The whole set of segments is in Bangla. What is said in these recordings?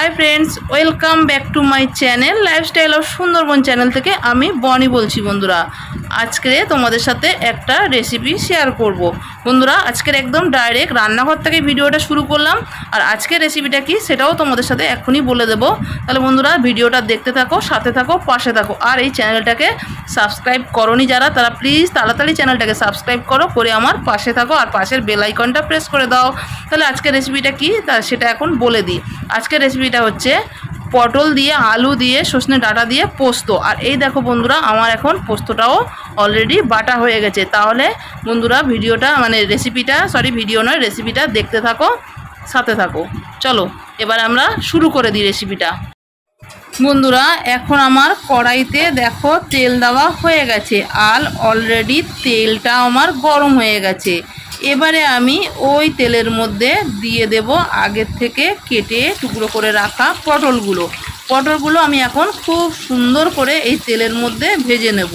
Hi friends welcome back to my channel lifestyle of Sundarban channel থেকে আমি বনি বলছি বন্ধুরা। আজকে তোমাদের সাথে একটা রেসিপি শেয়ার করব। বন্ধুরা, আজকের একদম ডাইরেক্ট রান্নাঘর থেকে ভিডিওটা শুরু করলাম, আর আজকের রেসিপিটা কি সেটাও তোমাদের সাথে এখনই বলে দেবো। তাহলে বন্ধুরা, ভিডিওটা দেখতে থাকো, সাথে থাকো, পাশে থাকো, আর এই চ্যানেলটাকে সাবস্ক্রাইব করনি যারা, তারা প্লিজ তাড়াতাড়ি চ্যানেলটাকে সাবস্ক্রাইব করো, করে আমার পাশে থাকো, আর পাশের বেল আইকনটা প্রেস করে দাও। তাহলে আজকের রেসিপিটা কি? তা সেটা এখন বলে দিই। আজকের রেসিপিটা হচ্ছে পটল দিয়ে, আলু দিয়ে সজনে ডাঁটা দিয়ে পোস্ত। আর এই দেখো বন্ধুরা, আমার এখন পোস্তটাও অলরেডি বাটা হয়ে গেছে। তাহলে বন্ধুরা, ভিডিওটা মানে রেসিপিটা সরি ভিডিও নয় রেসিপিটা দেখতে থাকো, সাথে থাকো। চলো, এবার আমরা শুরু করে দিই রেসিপিটা বন্ধুরা, এখন আমার কড়াইতে দেখো তেল দেওয়া হয়ে গেছে। আর অলরেডি তেলটা আমার গরম হয়ে গেছে। এবারে আমি ওই তেলের মধ্যে দিয়ে দেব আগের থেকে কেটে টুকরো করে রাখা পটলগুলো। পটলগুলো আমি এখন খুব সুন্দর করে এই তেলের মধ্যে ভেজে নেব।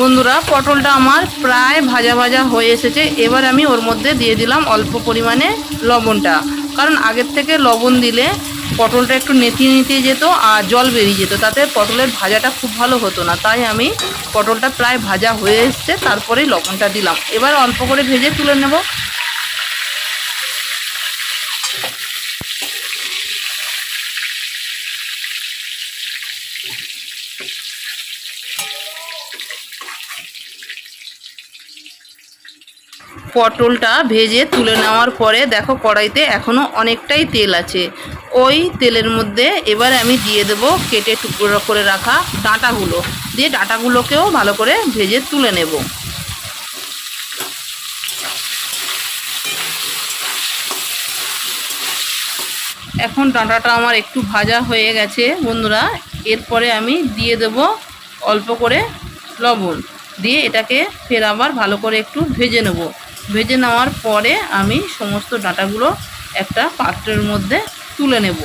বন্ধুরা, পটলটা আমার প্রায় ভাজা ভাজা হয়ে এসেছে। এবার আমি ওর মধ্যে দিয়ে দিলাম অল্প পরিমাণে লবণটা। কারণ আগের থেকে লবণ দিলে পটলটা একটু নেতিয়ে নিতে যেত আর জল বেরিয়ে যেত। তাতে পটলের ভাজাটা খুব ভালো হতো না। তাই আমি পটলটা প্রায় ভাজা হয়ে এসছে। তারপরেই লবণটা দিলাম। এবার অল্প করে ভেজে তুলে নেব। পটলটা ভেজে তুলে নেওয়ার পরে দেখো কড়াইতে এখনও অনেকটাই তেল আছে। ওই তেলের মধ্যে এবার আমি দিয়ে দেব কেটে টুকরো করে রাখা ডাঁটাগুলো। দিয়ে ডাঁটাগুলোকেও ভালো করে ভেজে তুলে নেব। এখন ডাঁটাটা আমার একটু ভাজা হয়ে গেছে বন্ধুরা। এরপরে আমি দিয়ে দেব অল্প করে লবণ। দিয়ে এটাকে ফের আবার ভালো করে একটু ভেজে নেব। ভেজে নেওয়ার পরে আমি সমস্ত ডাটাগুলো একটা পাত্রের মধ্যে তুলে নেব।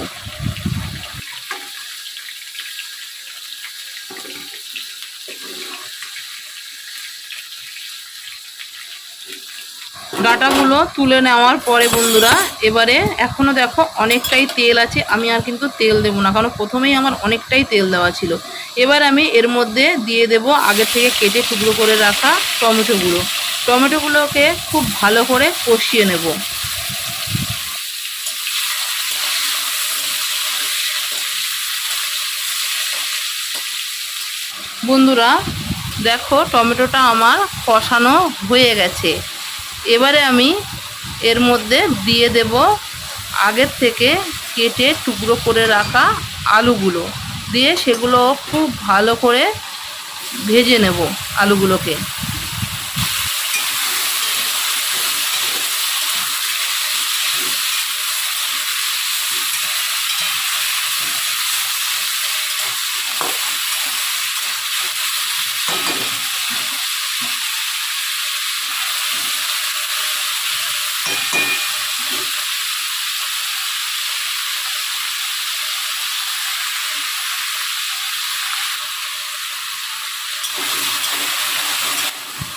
ডাটাগুলো তুলে নেওয়ার পরে বন্ধুরা, এবারে এখনও দেখো অনেকটাই তেল আছে, আমি আর কিন্তু তেল দেবো না, কারণ প্রথমেই আমার অনেকটাই তেল দেওয়া ছিল। এবার আমি এর মধ্যে দিয়ে দেব আগে থেকে কেটে টুকরো করে রাখা টমেটোগুলো টমেটোগুলোকে খুব ভালো করে কষিয়ে নেব। বন্ধুরা, দেখো টমেটোটা আমার কষানো হয়ে গেছে। এবারে আমি এর মধ্যে দিয়ে দেব আগের থেকে কেটে টুকরো করে রাখা আলুগুলো। দিয়ে সেগুলো খুব ভালো করে ভেজে নেব আলুগুলোকে।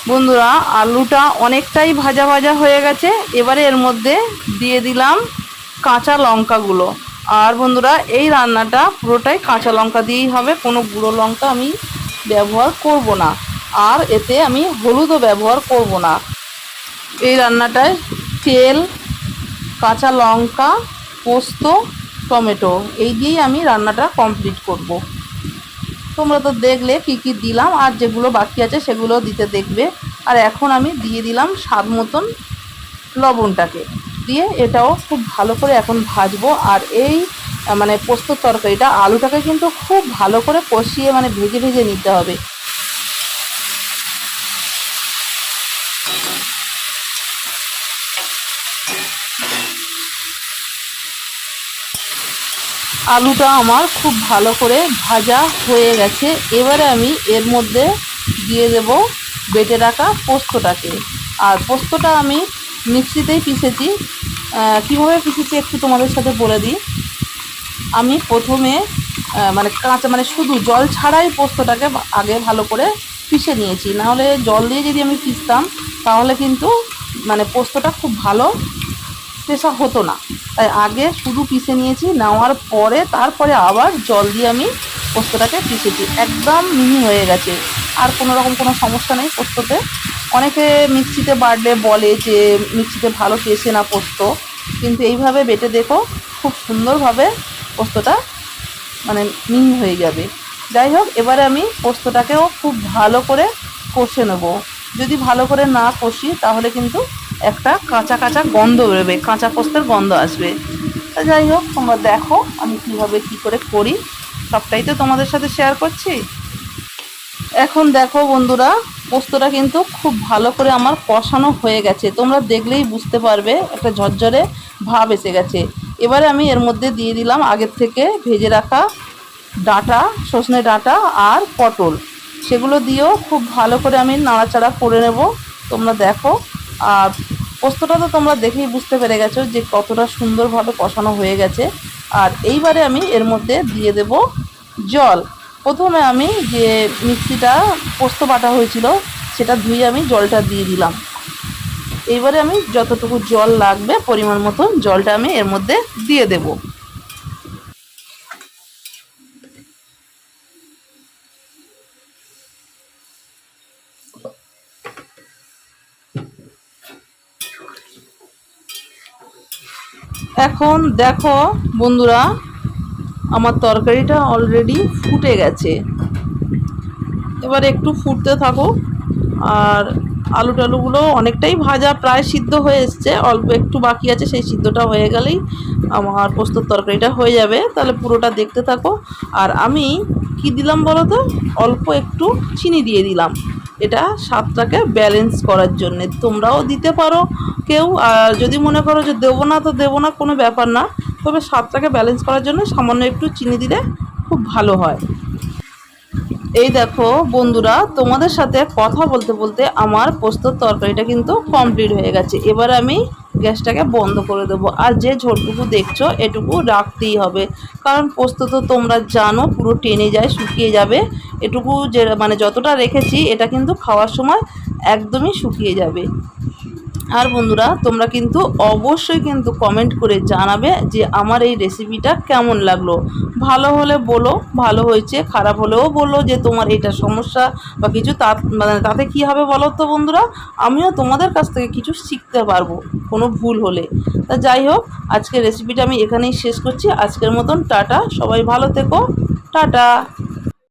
বন্ধুরা, আলুটা অনেকটাই ভাজা ভাজা হয়ে গেছে। এবারে এর মধ্যে দিয়ে দিলাম কাঁচা লঙ্কাগুলো। আর বন্ধুরা, এই রান্নাটা পুরোটাই কাঁচা লঙ্কা দিয়েই হবে। কোনো গুঁড়ো লঙ্কা আমি ব্যবহার করব না। আর এতে আমি হলুদও ব্যবহার করব না। এই রান্নাটায় তেল, কাঁচা লঙ্কা, পোস্ত, টমেটো এই দিয়েই আমি রান্নাটা কমপ্লিট করব। তোমরা তো দেখলে কী কী দিলাম আর যেগুলো বাকি আছে সেগুলো দিতে দেখবে। আর এখন আমি দিয়ে দিলাম স্বাদ মতন লবণটাকে। দিয়ে এটাও খুব ভালো করে এখন ভাজবো। আর এই মানে পোস্তর তরকারিটা আলুটাকে কিন্তু খুব ভালো করে কষিয়ে মানে ভেজে ভেজে নিতে হবে। আলুটা আমার খুব ভালো করে ভাজা হয়ে গেছে। এবারে আমি এর মধ্যে দিয়ে দেব বেটে রাখা পোস্তটাকে। আর পোস্তটা আমি মিক্সিতেই পিষেছি। কীভাবে পিষেছি একটু তোমাদের সাথে বলে দিই। আমি প্রথমে মানে কাঁচা মানে শুধু জল ছাড়াই পোস্তটাকে আগে ভালো করে পিষে নিয়েছি। নাহলে জল দিয়ে যদি আমি পিষতাম, তাহলে কিন্তু মানে পোস্তটা খুব ভালো পেশা হতো না। তাই আগে শুধু পিষে নিয়েছি, নেওয়ার পরে তারপরে আবার জল দিয়ে আমি পোস্তটাকে পিষেছি। একদম মিহি হয়ে গেছে। আর কোনো রকম কোনো সমস্যা নেই পোস্ততে। অনেকে মিক্সিতে বাড়লে বলে যে মিক্সিতে ভালো পেশে না পোস্ত। কিন্তু এইভাবে বেটে দেখো, খুব সুন্দরভাবে পোস্তটা মানে মিহি হয়ে যাবে। যাই হোক, এবারে আমি পোস্তটাকেও খুব ভালো করে কষে নেব। যদি ভালো করে না কষি, তাহলে কিন্তু একটা কাঁচা কাঁচা গন্ধ বেরোবে, কাঁচা পোস্তের গন্ধ আসবে। তা যাই হোক, তোমরা দেখো আমি কীভাবে কী করে করি। সবটাই তো তোমাদের সাথে শেয়ার করছি। এখন দেখো বন্ধুরা, পোস্তটা কিন্তু খুব ভালো করে আমার কষানো হয়ে গেছে। তোমরা দেখলেই বুঝতে পারবে, একটা ঝরঝরে ভাব এসে গেছে। এবারে আমি এর মধ্যে দিয়ে দিলাম আগের থেকে ভেজে রাখা ডাঁটা, সজনে ডাঁটা আর পটল। সেগুলো দিয়েও খুব ভালো করে আমি নাড়াচাড়া করে নেব। তোমরা দেখো, আর পোস্তটা তো তোমরা দেখেই বুঝতে পেরে গেছো যে কতটা সুন্দরভাবে কষানো হয়ে গেছে। আর এইবারে আমি এর মধ্যে দিয়ে দেব জল। প্রথমে আমি যে মিক্সিটা পোস্ত বাটা হয়েছিল, সেটা ধুয়ে আমি জলটা দিয়ে দিলাম। এইবারে আমি যতটুকু জল লাগবে, পরিমাণ মতন জলটা আমি এর মধ্যে দিয়ে দেবো। এখন দেখো বন্ধুরা, আমার তরকারিটা অলরেডি ফুটে গেছে। এবার একটু ফুটতে থাকো, আর আলু টালুগুলো অনেকটাই ভাজা, প্রায় সিদ্ধ হয়ে এসছে। অল্প একটু বাকি আছে, সেই সিদ্ধটা হয়ে গেলেই আমার পোস্তর তরকারিটা হয়ে যাবে। তাহলে পুরোটা দেখতে থাকো। আর আমি কি দিলাম বলো তো? অল্প একটু চিনি দিয়ে দিলাম। এটা স্বাদটাকে ব্যালেন্স করার জন্য। তোমরাও দিতে পারো কেউ, আর যদি মনে করো যে দেবো না, তো দেবো না, কোনো ব্যাপার না। তবে স্বাদটাকে ব্যালেন্স করার জন্য সামান্য একটু চিনি দিলে খুব ভালো হয়। এই দেখো বন্ধুরা, তোমাদের সাথে কথা বলতে বলতে আমার পোস্তর তরকারিটা কিন্তু কমপ্লিট হয়ে গেছে। এবার আমি গ্যাসটাকে বন্ধ করে দেবো। আর যে ঝোলটুকু দেখছ, এটুকু রাখতেই হবে। কারণ পোস্ত তো তোমরা জানো, পুরো টেনে যায়, শুকিয়ে যাবে। এটুকু যে মানে যতটা রেখেছি, এটা কিন্তু খাওয়ার সময় একদমই শুকিয়ে যাবে। আর বন্ধুরা, তোমরা কিন্তু অবশ্যই কিন্তু কমেন্ট করে জানাবে যে আমার এই রেসিপিটা কেমন লাগল। ভালো হলে বলো, ভালো হয়েছে, খারাপ হলেও বলো যে তোমার এটা সমস্যা বা কিছু তা মানে তাতে কী হবে বলো তো বন্ধুরা? আমিও তোমাদের কাছ থেকে কিছু শিখতে পারব, কোনো ভুল হলে। তা যাই হোক, আজকের রেসিপিটা আমি এখানেই শেষ করছি। আজকের মতন টাটা, সবাই ভালো থেকো, টাটা।